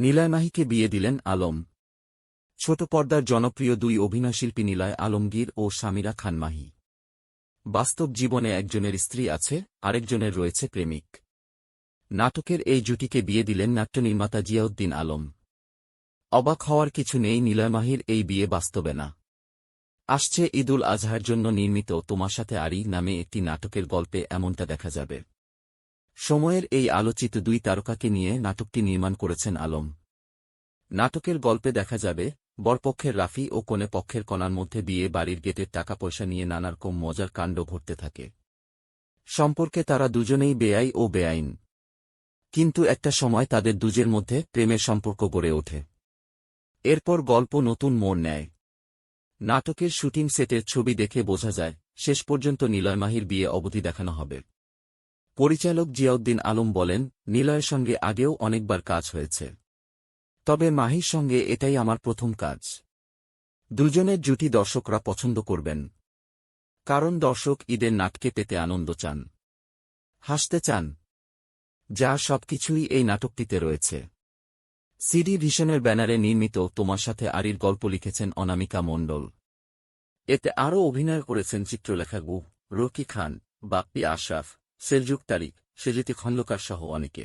নীলয় মাহিকে বিয়ে দিলেন আলম। ছোট পর্দার জনপ্রিয় দুই অভিনয়শিল্পী নীলায় আলমগীর ও সামিরা খান মাহি। বাস্তব জীবনে একজনের স্ত্রী আছে, আরেকজনের রয়েছে প্রেমিক। নাটকের এই জুটিকে বিয়ে দিলেন নাট্যনির্মাতা জিয়াউদ্দিন আলম। অবাক হওয়ার কিছু নেই নীলয় মাহির এই বিয়ে বাস্তবে না। আসছে ঈদুল আজহার জন্য নির্মিত তোমার সাথে আরি নামে একটি নাটকের গল্পে এমনটা দেখা যাবে। সময়ের এই আলোচিত দুই তারকাকে নিয়ে নাটকটি নির্মাণ করেছেন আলম। নাটকের গল্পে দেখা যাবে, বরপক্ষের রাফি ও কোনে পক্ষের কণার মধ্যে বিয়ে, বাড়ির গেটের টাকা পয়সা নিয়ে নানারকম মজার কাণ্ড ঘটতে থাকে। সম্পর্কে তারা দুজনেই বেআই ও বেআইন। কিন্তু একটা সময় তাদের দুজের মধ্যে প্রেমের সম্পর্ক গড়ে ওঠে। এরপর গল্প নতুন মোড় নেয়। নাটকের শুটিং সেটের ছবি দেখে বোঝা যায়, শেষ পর্যন্ত নিলয় মাহির বিয়ে অবধি দেখানো হবে। পরিচালক জিয়াউদ্দিন আলম বলেন, নিলয়ের সঙ্গে আগেও অনেকবার কাজ হয়েছে। তবে মাহির সঙ্গে এটাই আমার প্রথম কাজ। দুজনের জুটি দর্শকরা পছন্দ করবেন। কারণ দর্শক ঈদের নাটকে পেতে আনন্দ চান। হাসতে চান। যা সবকিছুই এই নাটকটিতে রয়েছে। সিডি ভিশনের ব্যানারে নির্মিত তোমার সাথে আরির গল্প লিখেছেন অনামিকা মণ্ডল। এতে আরও অভিনয় করেছেন চিত্রলেখা গুহ রকি খান, বাপ্পি আশরাফ সেলজুক তারিক সেজিতি খন্দকার সহ অনেকে